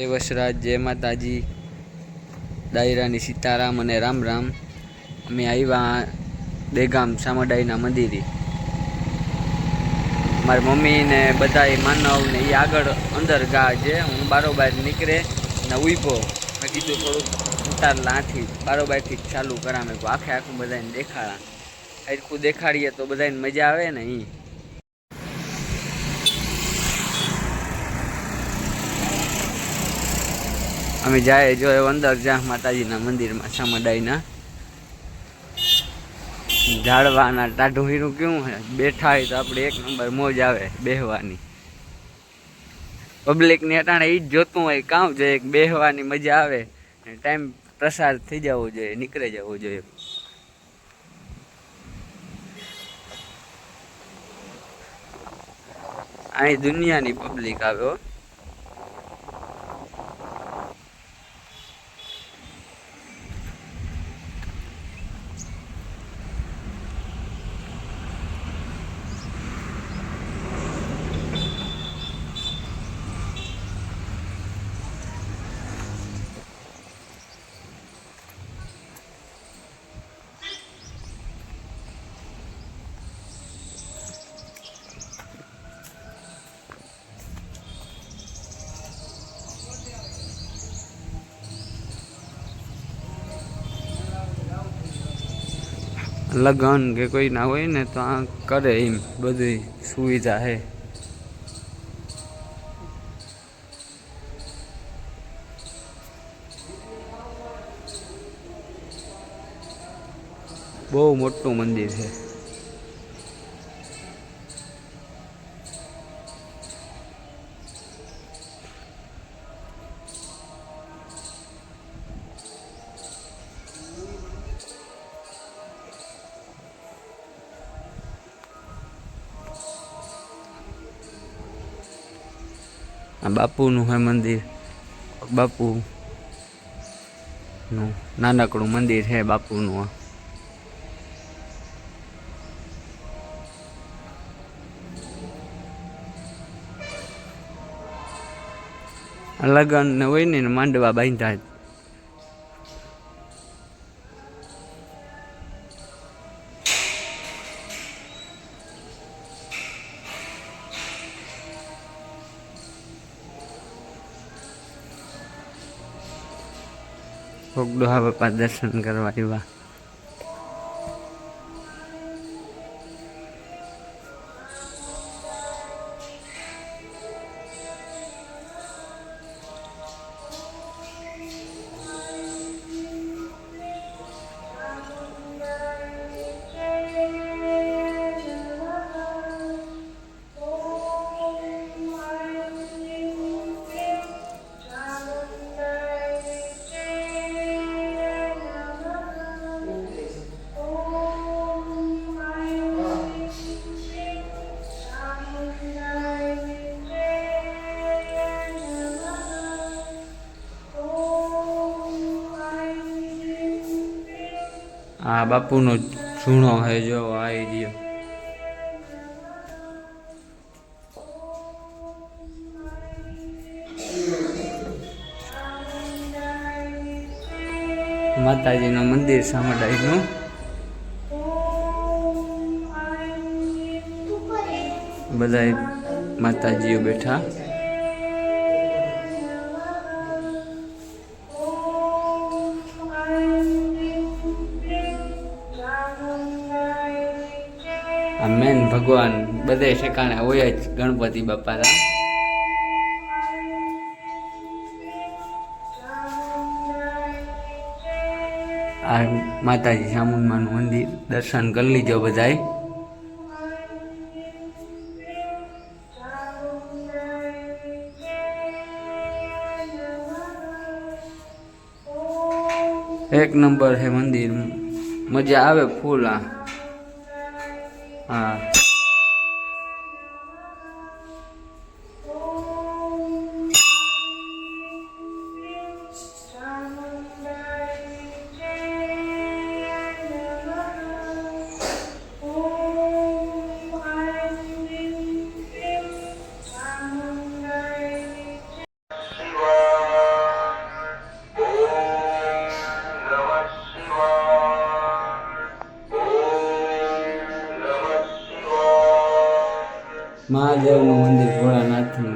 જય વસરાજ જય માતાજી. દાયરાની સીતારામ અને રામ રામ. અમે આવ્યા દેગામ સામડાઈના મંદિરે. મારી મમ્મી ને બધા માનવ ને એ આગળ અંદર ગા છે. હું બારોબાર નીકળે ને ઊભો મેં કીધું થોડુંક ઉતાર લાથી બારોબારથી ચાલુ કરા મેં આખે આખું બધાને દેખાડા. આખું દેખાડીએ તો બધાને મજા આવે ને ઈ. અમે જાય, જો અંદર જ્યાં માતાજીના મંદિરમાં સામડાઈના ઝાડવાના ટાઢું હીરું કેવું હોય? બેઠા હોય તો આપણે એક નંબર મોજ આવે, બેહવાની. પબ્લિક ને અટાણે એ જ જોતું હોય કામ જોઈએ બેહવાની મજા આવે. ટાઈમ પ્રસાર થઈ જવો જોઈએ, નીકળી જવો જોઈએ. અહીં દુનિયાની પબ્લિક આવે લગન કે કોઈ ના હોય ને તો આ કરે એમ, બધી સુવિધા હે. બહુ મોટું મંદિર છે આ બાપુનું હે મંદિર. બાપુ નું નાનકડું મંદિર છે બાપુનું આ. લગ્ન હોય ને માંડવા બાંધ્યા કોક ડોહા બાપા દર્શન કરવા આવ્યા. આ બાપુનો જૂણો હે જો આવી ગયો માતાજીનું મંદિર સામડાઈનું બધા માતાજીઓ બેઠા. મેન ભગવાન બધે ઠેકાણે હોય જ ગણપતિ બાપાના. આ માતાજી ચામુંડમાનું મંદિર દર્શન કરી લીધો બધાય. એક નંબર હે મંદિર. મજા આવે ફૂલ આ. હા મહાદેવનું મંદિર ભોળાનાથનું.